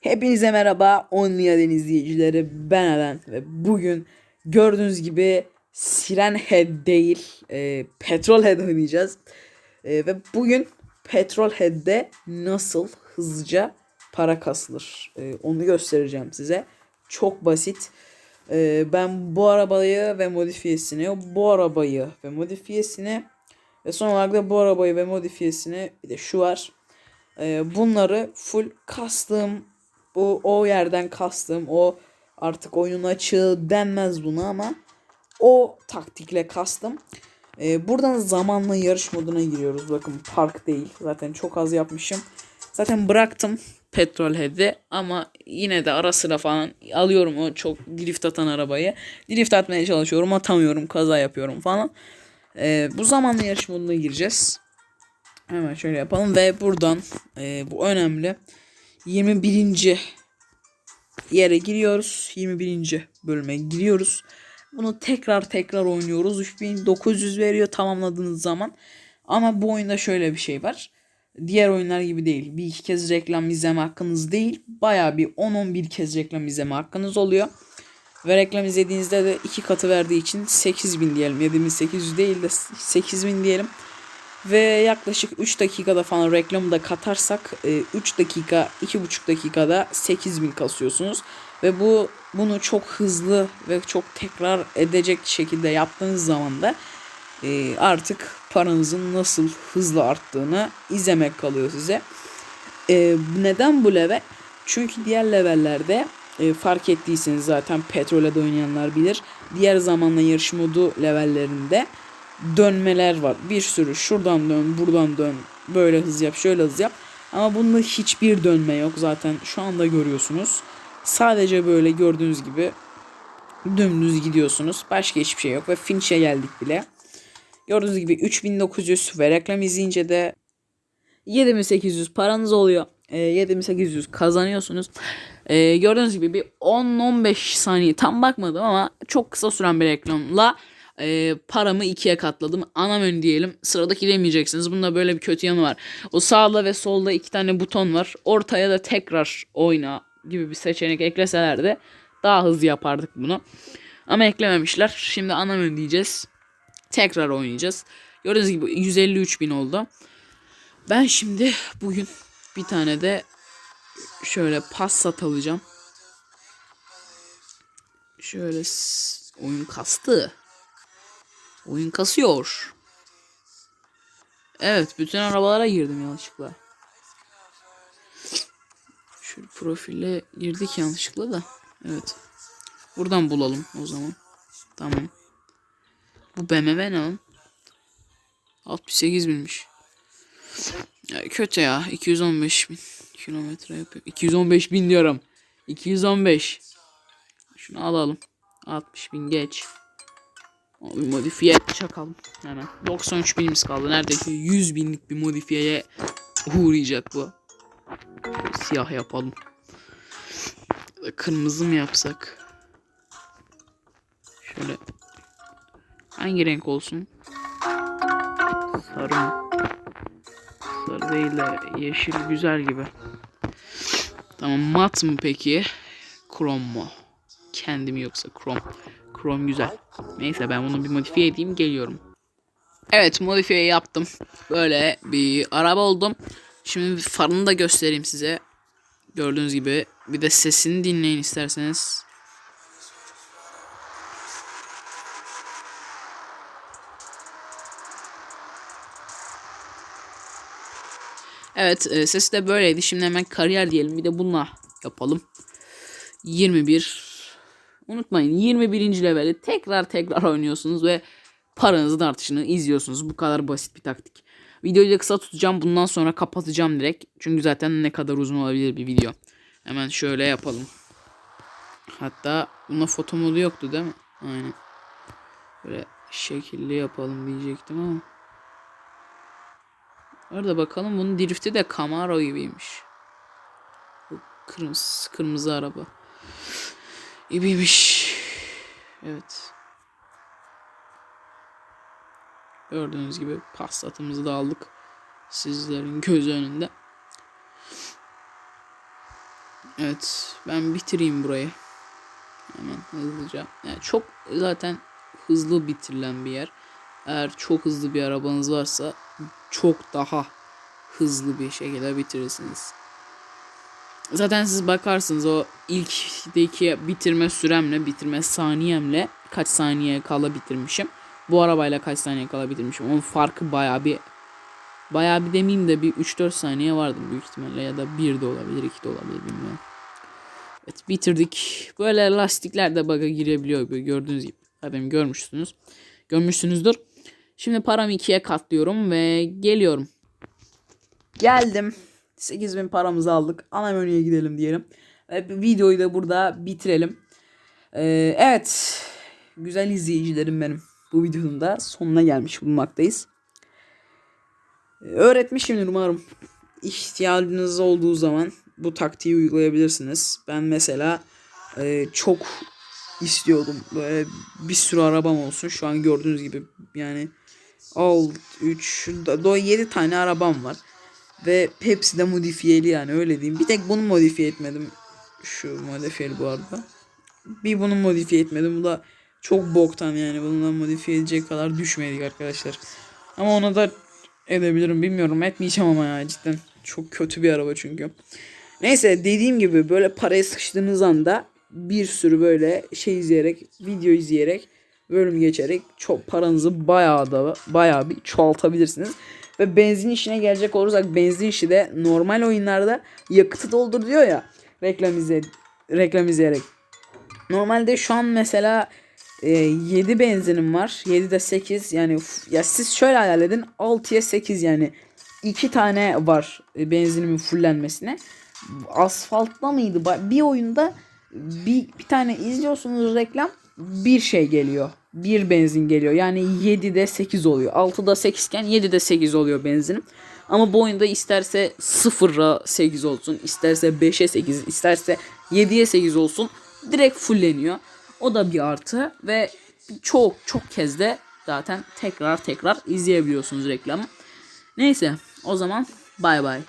Hepinize merhaba 10 Niyaden izleyicileri. Ben Eren ve bugün gördüğünüz gibi Siren Head değil e, Petrol Head oynayacağız. E, ve bugün Petrol Head'de nasıl hızlıca para kasılır E, onu göstereceğim size. Çok basit. E, ben bu arabayı ve modifiyesini bu arabayı ve modifiyesini ve son olarak da bu arabayı ve modifiyesini bir de şu var. Ee, bunları full kastım bu o yerden kastım o artık oyunun açığı denmez buna ama o taktikle kastım. Ee, buradan zamanla yarış moduna giriyoruz. Bakın park değil. Zaten çok az yapmışım. Zaten bıraktım petrol head'i ama yine de ara sıra falan alıyorum o çok drift atan arabayı. Drift atmaya çalışıyorum atamıyorum kaza yapıyorum falan. Ee, bu zamanla yarış moduna gireceğiz. Hemen şöyle yapalım ve buradan e, bu önemli 21. yere giriyoruz. 21. bölüme giriyoruz. Bunu tekrar tekrar oynuyoruz. 3900 veriyor tamamladığınız zaman. Ama bu oyunda şöyle bir şey var. Diğer oyunlar gibi değil. Bir iki kez reklam izleme hakkınız değil. Baya bir 10-11 kez reklam izleme hakkınız oluyor. Ve reklam izlediğinizde de iki katı verdiği için 8000 diyelim. 7800 değil de 8000 diyelim. Ve yaklaşık 3 dakikada falan reklamı da katarsak 3 dakika 2,5 dakikada 8000 kasıyorsunuz. Ve bu bunu çok hızlı ve çok tekrar edecek şekilde yaptığınız zaman da e, artık paranızın nasıl hızlı arttığını izlemek kalıyor size. E, neden bu level? Çünkü diğer levellerde e, fark ettiyseniz zaten petrole de oynayanlar bilir. Diğer zamanla yarış modu levellerinde dönmeler var. Bir sürü şuradan dön, buradan dön, böyle hız yap, şöyle hız yap. Ama bunda hiçbir dönme yok zaten şu anda görüyorsunuz. Sadece böyle gördüğünüz gibi dümdüz gidiyorsunuz. Başka hiçbir şey yok ve finish'e geldik bile. Gördüğünüz gibi 3900 ve reklam izleyince de 7800 paranız oluyor. E, 7800 kazanıyorsunuz. E, gördüğünüz gibi bir 10-15 saniye tam bakmadım ama çok kısa süren bir reklamla e, paramı ikiye katladım. Ana menü diyelim. Sıradaki demeyeceksiniz. Bunda böyle bir kötü yanı var. O sağda ve solda iki tane buton var. Ortaya da tekrar oyna gibi bir seçenek ekleselerdi daha hızlı yapardık bunu. Ama eklememişler. Şimdi ana menü diyeceğiz. Tekrar oynayacağız. Gördüğünüz gibi 153 bin oldu. Ben şimdi bugün bir tane de şöyle Passat alacağım. Şöyle oyun kastı. Oyun kasıyor. Evet bütün arabalara girdim yanlışlıkla. Şöyle profille girdik yanlışlıkla da. Evet. Buradan bulalım o zaman. Tamam. Bu BMW ne lan? 68 binmiş. Ya kötü ya. 215 bin kilometre yapıyor. 215 bin diyorum. 215. Şunu alalım. 60 bin geç. Modifiye çakalım. Hemen. 93 binimiz kaldı. Neredeki 100 binlik bir modifiyeye uğrayacak bu. Siyah yapalım. Kırmızı mı yapsak? Şöyle. Hangi renk olsun? Sarı mı? Sarı değil de yeşil güzel gibi. Tamam mat mı peki? Krom mu? Kendim yoksa krom. Chrome güzel. Neyse ben bunu bir modifiye edeyim geliyorum. Evet modifiye yaptım. Böyle bir araba oldum. Şimdi farını da göstereyim size. Gördüğünüz gibi bir de sesini dinleyin isterseniz. Evet e, sesi de böyleydi. Şimdi hemen kariyer diyelim. Bir de bununla yapalım. 21 Unutmayın 21. leveli tekrar tekrar oynuyorsunuz ve paranızın artışını izliyorsunuz. Bu kadar basit bir taktik. Videoyu da kısa tutacağım. Bundan sonra kapatacağım direkt. Çünkü zaten ne kadar uzun olabilir bir video. Hemen şöyle yapalım. Hatta buna foto modu yoktu değil mi? Aynen. Böyle şekilli yapalım diyecektim ama. Orada bakalım bunun drifti de Camaro gibiymiş. Bu kırmızı, kırmızı araba. İbiymiş. Evet. Gördüğünüz gibi pastatımızı da aldık. Sizlerin göz önünde. Evet ben bitireyim burayı. Hemen hızlıca. Yani çok zaten hızlı bitirilen bir yer. Eğer çok hızlı bir arabanız varsa çok daha hızlı bir şekilde bitirirsiniz. Zaten siz bakarsınız o ilkteki bitirme süremle bitirme saniyemle kaç saniye kala bitirmişim. Bu arabayla kaç saniye kala bitirmişim. Onun farkı baya bir baya bir demeyeyim de bir 3-4 saniye vardı büyük ihtimalle ya da 1 de olabilir 2 de olabilir bilmiyorum. Evet bitirdik. Böyle lastikler de bug'a girebiliyor gördüğünüz gibi. Zaten görmüşsünüz. Görmüşsünüzdür. Şimdi paramı ikiye katlıyorum ve geliyorum. Geldim. 8000 paramızı aldık. Ana menüye gidelim diyelim. Ve videoyu da burada bitirelim. Ee, evet. Güzel izleyicilerim benim. Bu videonun da sonuna gelmiş bulunmaktayız. Ee, Öğretmişimdir umarım. İhtiyacınız olduğu zaman bu taktiği uygulayabilirsiniz. Ben mesela e, çok istiyordum. Böyle bir sürü arabam olsun. Şu an gördüğünüz gibi yani al 3 do 7 tane arabam var. Ve hepsi de modifiyeli yani öyle diyeyim. Bir tek bunu modifiye etmedim. Şu modifiyeli bu arada. Bir bunu modifiye etmedim. Bu da çok boktan yani. Bundan modifiye edecek kadar düşmedik arkadaşlar. Ama onu da edebilirim bilmiyorum. Etmeyeceğim ama ya cidden. Çok kötü bir araba çünkü. Neyse dediğim gibi böyle paraya sıkıştığınız anda bir sürü böyle şey izleyerek, video izleyerek, bölüm geçerek çok paranızı bayağı da bayağı bir çoğaltabilirsiniz. Ve benzin işine gelecek olursak benzin işi de normal oyunlarda yakıtı doldur diyor ya reklam izle reklam izleyerek. Normalde şu an mesela e, 7 benzinim var. 7'de 8 yani uf, ya siz şöyle hayal edin 6'ya 8 yani 2 tane var e, benzinimin fullenmesine. Asfaltta mıydı? Bir oyunda bir, bir tane izliyorsunuz reklam bir şey geliyor. Bir benzin geliyor. Yani 7'de 8 oluyor. 6'da 8 iken 7'de 8 oluyor benzinim. Ama bu oyunda isterse 0'a 8 olsun, isterse 5'e 8, isterse 7'ye 8 olsun direkt fulleniyor. O da bir artı ve çok çok kez de zaten tekrar tekrar izleyebiliyorsunuz reklamı. Neyse o zaman bay bay.